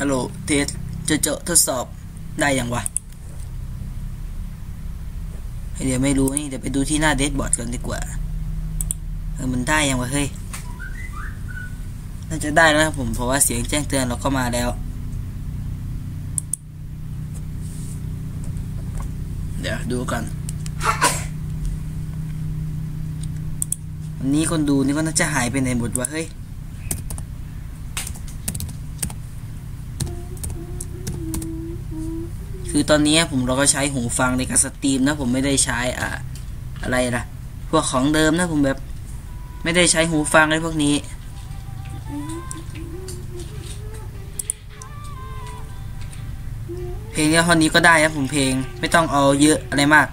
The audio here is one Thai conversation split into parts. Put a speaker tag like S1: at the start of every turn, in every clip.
S1: ฮัลโหลเทสจะเจาะทดสอบได้ยังวะ เดี๋ยวไม่รู้นี่เดี๋ยวไปดูที่หน้าเดสบอร์ดกันดีกว่า เออมันได้ยังวะเฮ้ย น่าจะได้แล้วผมเพราะว่าเสียงแจ้งเตือนเราก็มาแล้ว เดี๋ยวดูกัน วันนี้คนดูนี่ก็น่าจะหายไปไหนหมดวะเฮ้ย คือตอนนี้ผมเราก็ใช้หูฟังในการสตรีมนะผมไม่ได้ใช้อะอะไรล่ะ พวกของเดิมนะผมแบบ ไม่ได้ใช้หูฟังอะไรพวกนี้เพลงเนี้ยท่อนนี้ก็ได้ครับผมเพลงไม่ต้องเอาเยอะอะไรมาก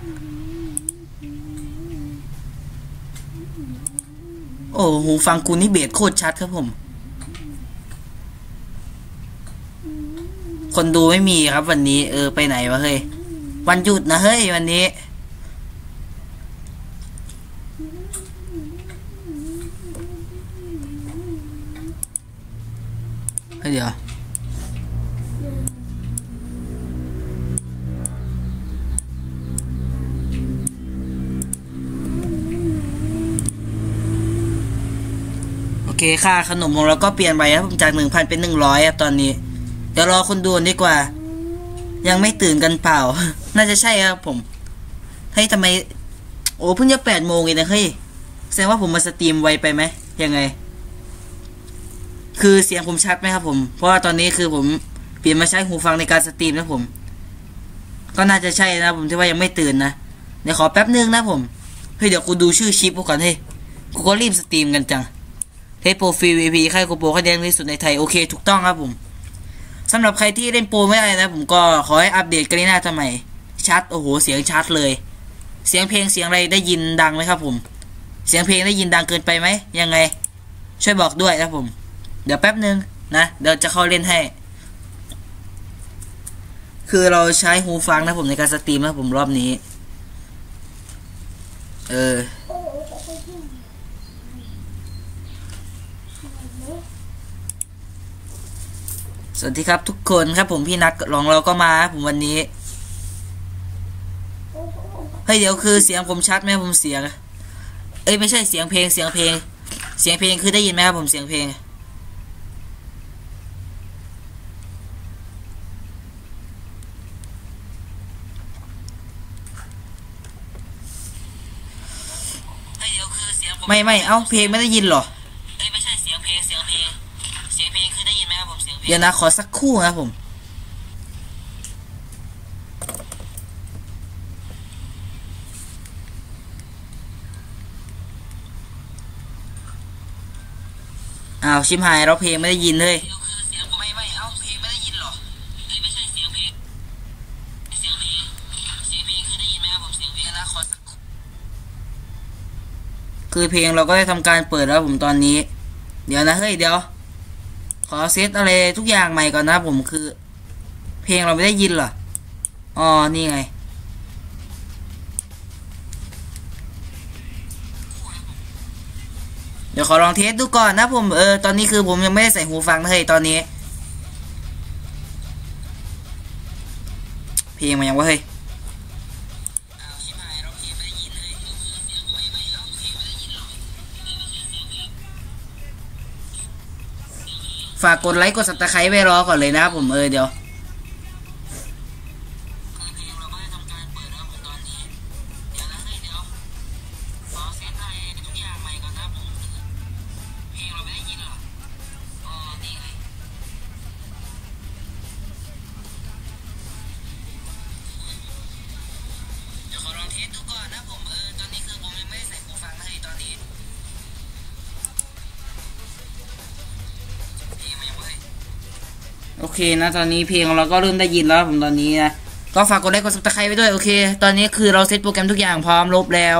S1: โอ้หูฟังกูนี่เบสโคตรชัดครับผม คนดูไม่มีครับ วันนี้ เออไปไหนวะเฮ้ยวันหยุดนะเฮ้ยวันนี้เฮ้ยเดี๋ยวโอเค ค่าขนมของเราก็เปลี่ยนไปครับจากหนึ่งพันเป็นหนึ่งร้อยครับตอนนี้ เดี๋ยวรอคนดูดีกว่า ยังไม่ตื่นกันเปล่า น่าจะใช่ครับผมเฮ้ยทำไม โอ้เพิ่งจะแปดโมงเองนะเฮ้ยแสดงว่าผมมาสตรีมไวไปไหมยังไง คือเสียงผมชัดไหมครับ ผม เพราะว่าตอนนี้คือผมเปลี่ยนมาใช้หูฟังในการสตรีมนะผม ก็น่าจะใช่นะผมที่ว่ายังไม่ตื่นนะเดี๋ยวขอแป๊บนึงนะผมเฮ้ยเดี๋ยวกูดูชื่อชิปก่อนเฮ้ยกูก็รีบสตรีมกันจังเทสโปรฟรี VP ค่ายโกโปรค่ายแดงที่สุดในไทยโอเคถูกต้องครับผม สำหรับใครที่เล่นโปรไม่ได้นะ ผมก็ขอให้อัปเดตกันหน้าทำไม ชัด โอ้โห เสียงชัดเลย เสียงเพลงเสียงอะไรได้ยินดังไหมครับผม เสียงเพลงได้ยินดังเกินไปไหม ยังไง ช่วยบอกด้วยนะผม เดี๋ยวแป๊บนึงนะ เดี๋ยวจะเข้าเล่นให้ คือเราใช้หูฟังนะผมในการสตรีมนะผมรอบนี้ เออ ส วัสดีครับทุกคนครับผมพี่นัทลองเราก็มาผมวันนี้เฮ้ยเดี๋ยวคือเสียงผมชัดไหมผมเสียงเอ้ยไม่ใช่เสียงเพลงเสียงเพลง เสียงเพลงคือได้ยินไหมครับผมเสียงเพลง ไม่ไม่เอ้าเพลงไม่ได้ยินหรอ เสียงเพลงเดี๋ยวนะขอสักครู่นะครับผมอ้าวชิมหายเราเพลงไม่ได้ยินเลยไม่ไม่เอ้าเพลงไม่ได้ยินเหรอเอ้ยไม่ใช่เสียงเพลงเสียงเพลงเสียงเพลงคือได้ยินไหมครับผมเสียงเพลงนะขอสักคือเพลงเราก็ได้ทำการเปิดแล้วผมตอนนี้ เดี๋ยวนะ เฮ้ย เดี๋ยวข อเซตอะไรทุกอย่างใหม่ก่อนนะผมคือ เพลงเราไม่ได้ยินเหรอ อ๋อ นี่ไง เดี๋ยวขอลองเทสดูก่อนนะผมเออตอนนี้คือผมยังไม่ได้ใส่หูฟังเฮ้ยตอนนี้ เพลงมันยังว่าเฮ้ย ฝากกดไลค์กดสับตะไคร้ไว้รอก่อนเลยนะครับผมเออเดี๋ยว เคนะตอนนี้เพลงเราก็เริ่มได้ยินแล้วผมตอนนี้นะก็ฝากกดไลค์กดซับสไครต์ไว้ด้วยโอเค ตอนนี้คือเราเซตโปรแกรมทุกอย่างพร้อมลบแล้ว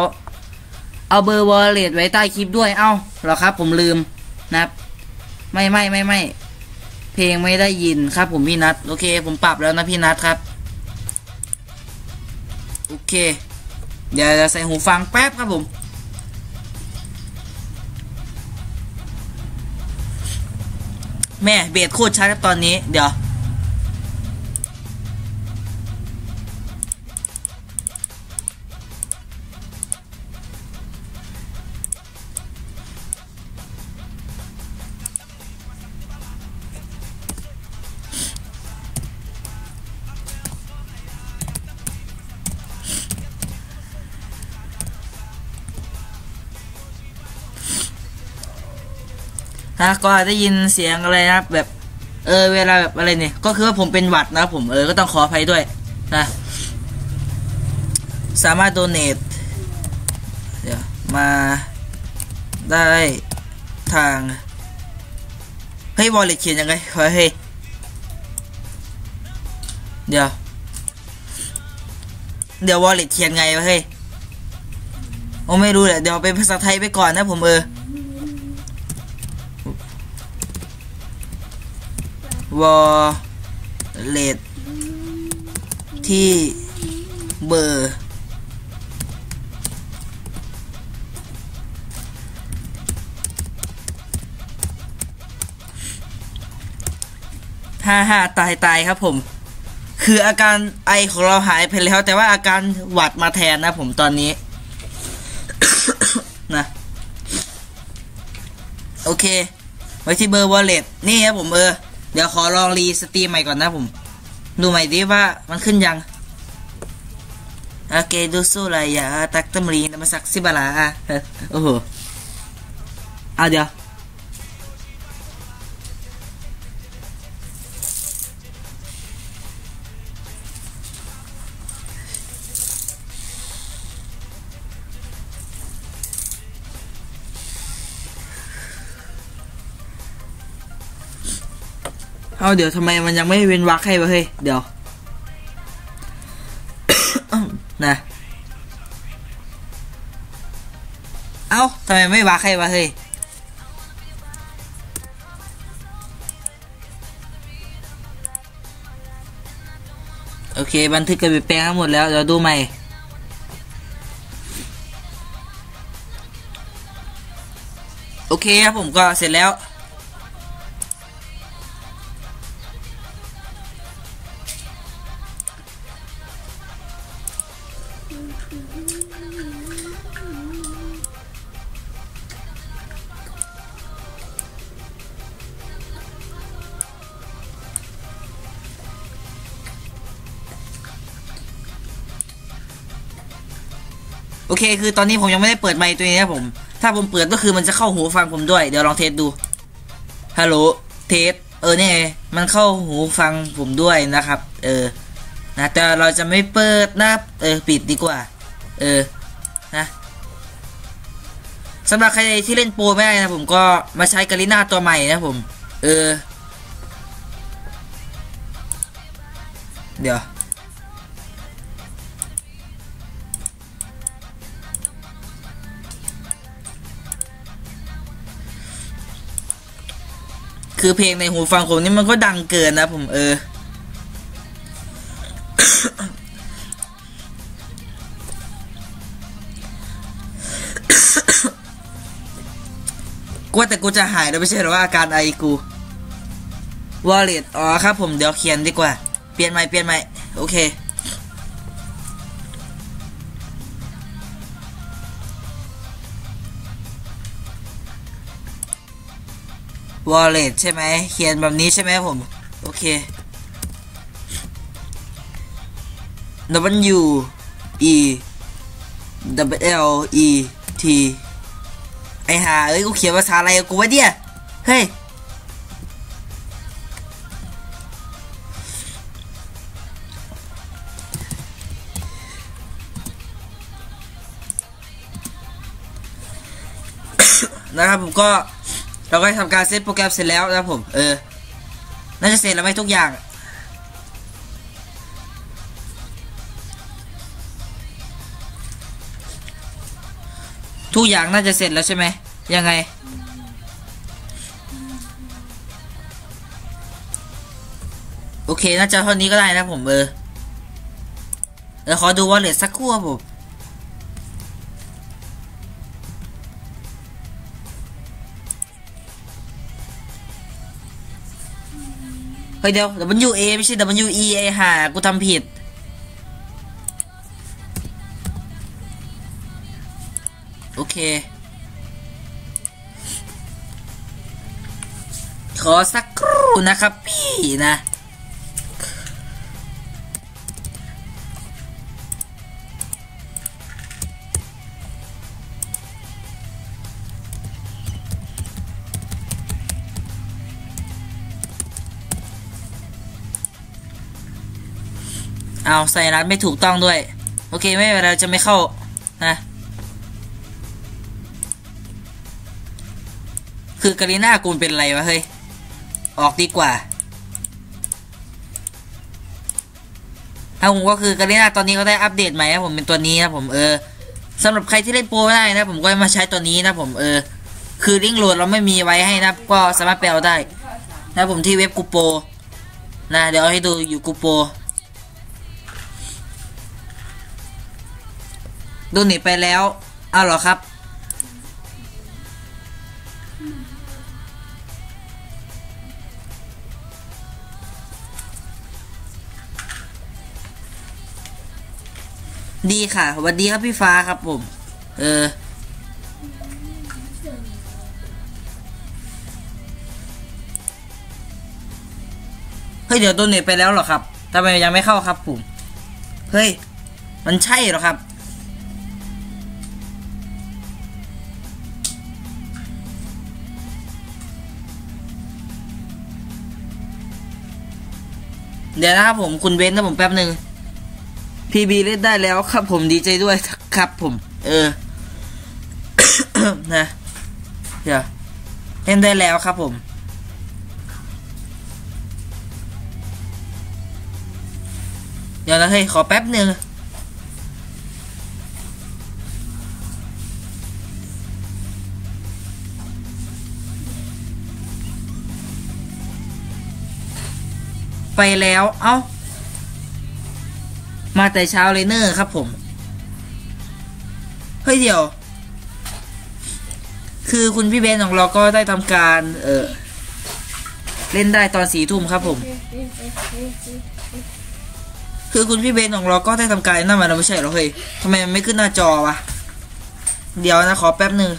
S1: เอาเบอร์วอลเล็ตไว้ใต้คลิปด้วยเอ้าเหรอครับ ผมลืมนะครับ ไม่ไม่ไม่ไม่เพลงไม่ได้ยินครับ ผมพี่นัทโอเค ผมปรับแล้วนะพี่นัทครับโอเค เดี๋ยวจะใส่หูฟังแป๊บครับผม แม่เบสโคตรชัดครับตอนนี้ เดี๋ยว นะก็ได้ยินเสียงอะไรนะครับแบบเออเวลาแบบอะไรเนี่ยก็คือว่าผมเป็นหวัดนะผมเออก็ต้องขออภัยด้วยนะสามารถโดเนทเดี๋ยวมาได้ทางเฮ้ยวอลเล็ตเขียนยังไงเฮ้ยเฮ้ยเดี๋ยวเดี๋ยววอลเล็ตเขียนไงวะเฮ้ยโอ้ไม่รู้แหละเดี๋ยวเป็นภาษาไทยไปก่อนนะผมเออ วอลเล็ตที่เบอร์ ห้าห้าตายตายครับผม คืออาการไอของเราหายไปแล้ว แต่ว่าอาการหวัดมาแทนนะผมตอนนี้ นะ โอเค ไว้ที่เบอร์วอลเล็ตนี่ครับผมเบออ เดี๋ยวขอลองรีสตรีมใหม่ก่อนนะผม ดูใหม่ดิว่ามันขึ้นยังโอเคดูสู้ไรอย่าตักตมรีนมาสักสิบลาอะโอ้โหเอาเดี๋ยว เอาเดี๋ยวทำไมมันยังไม่เว้นวรรคให้วะเฮ้ย เดี๋ยว นะ เอาทำไมไม่วรรคให้วะเฮ้ยโอเค บันทึกการเปลี่ยนแปลงทั้งหมดแล้วเดี๋ยวดูใหม่ โอเคครับผมก็เสร็จแล้ว อเค คือตอนนี้ผมยังไม่ได้เปิดไมค์ตัวนี้นะผม ถ้าผมเปิดก็คือมันจะเข้าหูฟังผมด้วย เดี๋ยวลองเทสดู ฮัลโหล เทส เออเนี่ยมันเข้าหูฟังผมด้วยนะครับ เออ นะ แต่เราจะไม่เปิดนะ เออ ปิดดีกว่า เออ นะสำหรับใครที่เล่นโปรไม่ได้นะผมก็มาใช้กาลิน่าตัวใหม่นะผม เออ เดี๋ยว คือเพลงในหูฟังผมนี่มันก็ดังเกินนะผมเออ กูว่าแต่กูจะหายแล้วไม่ใช่หรอว่าอาการไอกูวอลเล็ตอ๋อครับผมเดี๋ยวเขียนดีกว่า เปลี่ยนใหม่เปลี่ยนใหม่โอเค วอลเล็ตใช่ไหมเขียนแบบนี้ใช่ไหมผม โอเค W E W L E T ไอหาเอ้ย กูเขียนภาษาอะไรกับกูวะเนี่ย เฮ้ย นะครับผมก็ เราก็ทำการเซตโปรแกรมเสร็จแล้วนะผม เออ น่าจะเสร็จแล้วไหมทุกอย่าง ทุกอย่างน่าจะเสร็จแล้วใช่ไหม ยังไง โอเค น่าจะเท่านี้ก็ได้นะผมเออเดี๋ยวขอดูว่าเหลือสักครู่ครับผม เฮ้ยเดี๋ยว W A ไม่ใช่ W E ไอห่ากูทำผิด โอเค ขอสักครู่นะครับพี่นะ เอาใส่รัดไม่ถูกต้องด้วย โอเคไม่เป็นไราจะไม่เข้านะคือกาลิน่ากูนเป็นอะไรวะเฮ้ย ออกดีกว่าถ้าผมก็คือกาลิน่าตอนนี้ก็ได้อัปเดตใหม่นะผมเป็นตัวนี้นะผมเออสำหรับใครที่เล่นโปรได้นะ ผมก็มาใช้ตัวนี้นะผมเออ คือลิงก์โหลดเราไม่มีไว้ให้นะก็สามารถไปเอาได้ นะผมที่เว็บกูโปนะเดี๋ยวให้ดูอยู่กูโป รดูหนีไปแล้วเอาเหรอครับ ดีค่ะสวัสดีครับพี่ฟ้าครับผม เออเฮ้ยเดี๋ยวโดนเน็ตไปแล้วเหรอครับทำไมยังไม่เข้าครับผมเฮ้ย มันใช่เหรอครับ ดี๋ยวนะครับผมคุณเว้นนะผมแป๊บหนึ่งพีบีเล่นได้แล้วครับผมดีใจด้วยครับผม เออนะเดี๋ยวเล่นได้แล้วครับผม เดี๋ยวนะเฮ้ยขอแป๊บหนึ่ง ไปแล้ว เอ้า มาแต่เช้าเลยเนอร์ครับผม เฮ้ยเดี๋ยว คือคุณพี่เบนของเราก็ได้ทำการ เออเล่นได้ตอนสี่ทุ่มครับผม คือคุณพี่เบนของเราก็ได้ทำการนั่นมาแล้วไม่ใช่เหรอเฮ้ยทำไมมันไม่ขึ้นหน้าจอวะ เดี๋ยวนะขอแป๊บหนึ่ง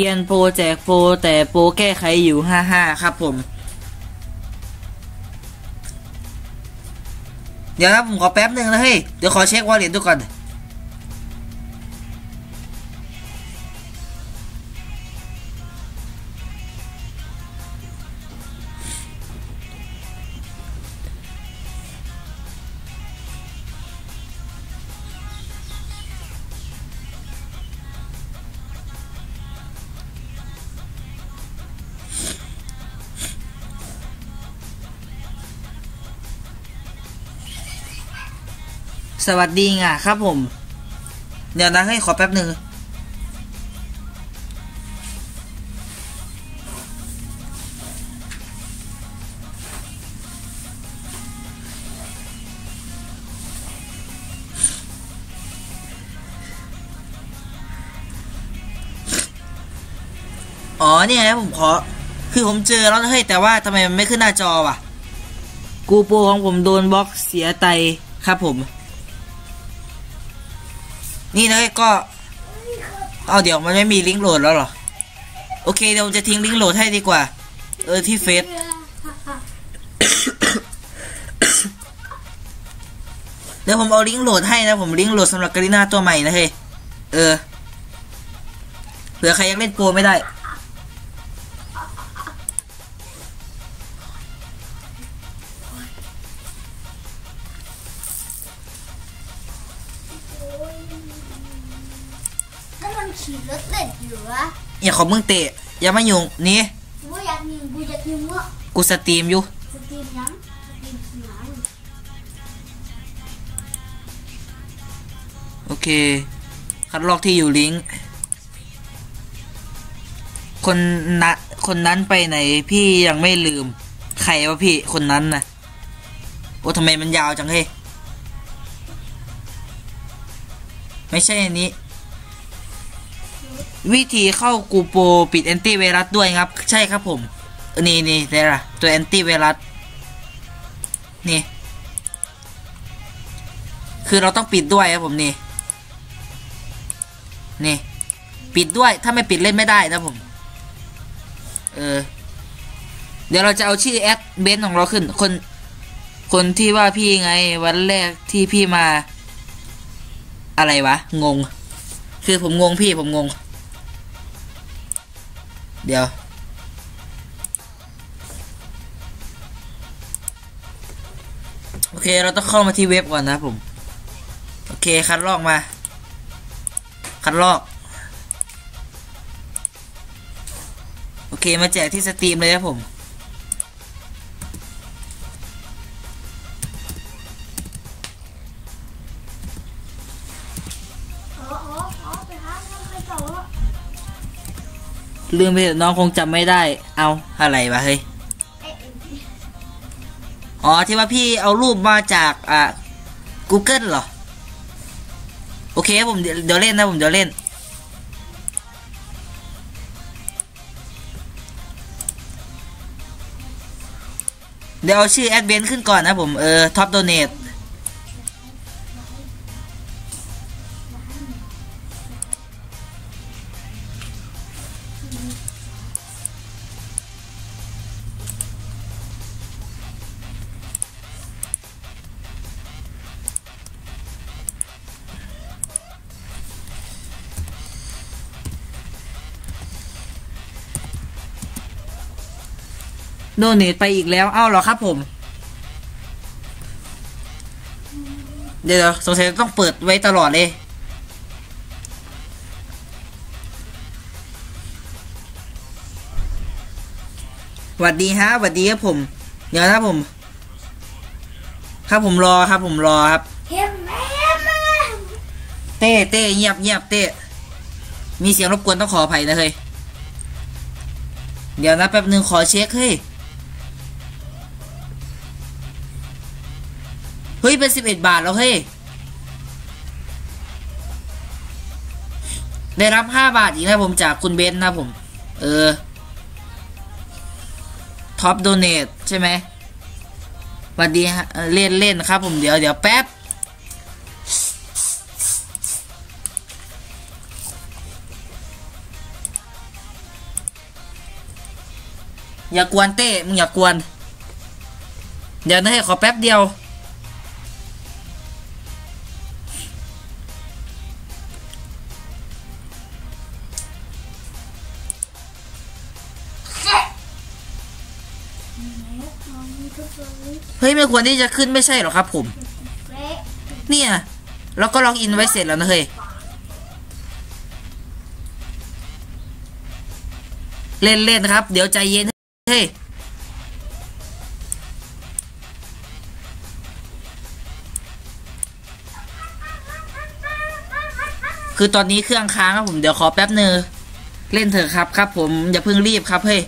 S1: กียนโปรแจกโปรแต่โปรแก้ไขอยู่ห้าห้าครับผม เดี๋ยวครับผมขอแป๊บหนึ่งนะเฮ้ย เดี๋ยวขอเช็ควอลเล็ตดูก่อน วัสดีง่ะครับผม เดี๋ยวนะให้ขอแป๊บหนึ่งอ๋อเนี่ยนะผมขอ คือผมเจอแล้วนะเฮ้ยแต่ว่าทำไมมันไม่ขึ้นหน้าจอวะ กูโปรของผมโดนบล็อกเสียไตครับผม นี่นะก็เอาเดี๋ยวมันไม่มีลิงก์โหลดแล้วเหรอ โอเคเดี๋ยวผมจะทิ้งลิงก์โหลดให้ดีกว่า เออที่เฟซเดี๋ยวผมเอาลิงก์โหลดให้นะ ผมลิงก์โหลดสำหรับการิน่าตัวใหม่นะเฮ้ยเออเผื่อใครยังเล่นโปรไม่ได้ะอย่าขอมึงเตะอย่ามายุ่งนี่
S2: กูอยากยิงกูอยากยิงว่า
S1: กูสตรีมอยู่
S2: สตรีมยังสตรีมหนัง
S1: โอเค คัดลอกที่อยู่ลิงก์คนนะคนนั้นไปไหนพี่ยังไม่ลืม ใครวะพี่คนนั้นนะโอ้ทำไมมันยาวจังเฮ้ยไม่ใช่อันนี้ วิธีเข้ากูโปรปิดแอนตี้ไวรัสด้วยครับ ใช่ครับผม นี่นี่เดี๋ยวละตัวแอนตี้ไวรัสนี่ คือเราต้องปิดด้วยครับผมนี่ นี่ ปิดด้วยถ้าไม่ปิดเล่นไม่ได้นะผม เออ เดี๋ยวเราจะเอาชื่อแอดเบนของเราขึ้น คน คนที่ว่าพี่ไง วันแรกที่พี่มา อะไรวะ งง คือผมงงพี่ผมงง เดี๋ยว โอเค เราต้องเข้ามาที่เว็บก่อนนะผม โอเค คัดลอกมา คัดลอก โอเค มาแจกที่สตรีมเลยครับผม ลืมไปเถอะน้องคงจำไม่ได้ เอาอะไรวะเฮ้ย
S2: อ๋อ
S1: ที่ว่าพี่เอารูปมาจากอ่า Google เหรอ โอเคผมเดี๋ยวเดี๋ยวเล่นนะผมเดี๋ยวเล่น เดี๋ยวเอาชื่อแอดเวนขึ้นก่อนนะผม เออท็อปโดเนท โดเนทไปอีกแล้ว เอ้าเหรอครับผม เดี๋ยวสงสัยต้องเปิดไว้ตลอดเลย หวัดดีฮะหวัดดีครับผม เดี๋ยวนะครับผม ครับผมรอครับผมรอครับ
S2: เต้
S1: เต้เงียบเงียบเต้ มีเสียงรบกวนต้องขออภัยนะเฮ้ย เดี๋ยวนะแป๊บหนึ่งขอเช็คเฮ้ย เป็นสิบเอ็ดบาทแล้วเฮ้ย ได้รับห้าบาทอีกนะผมจากคุณเบนนะผม เออ ท็อปโดเนทใช่ไหมสวัสดีฮะเอ่อเล่นเล่นครับผมเดี๋ยวเดี๋ยวแป๊บ อย่ากวนเต้ มึงอย่ากวน เดี๋ยวนะให้ขอแป๊บเดียว เฮ้ยไม่ควรที่จะขึ้นไม่ใช่หรอครับผม
S2: เนี่
S1: ย แล้วก็ล็อกอินไว้เสร็จแล้วนะเฮ้ย เล่นเล่นครับ เดี๋ยวใจเย็น เฮ้ย คือตอนนี้เครื่องค้างครับผม เดี๋ยวขอแป๊บนึง เล่นเถอะครับครับผม อย่าเพิ่งรีบครับเฮ้ย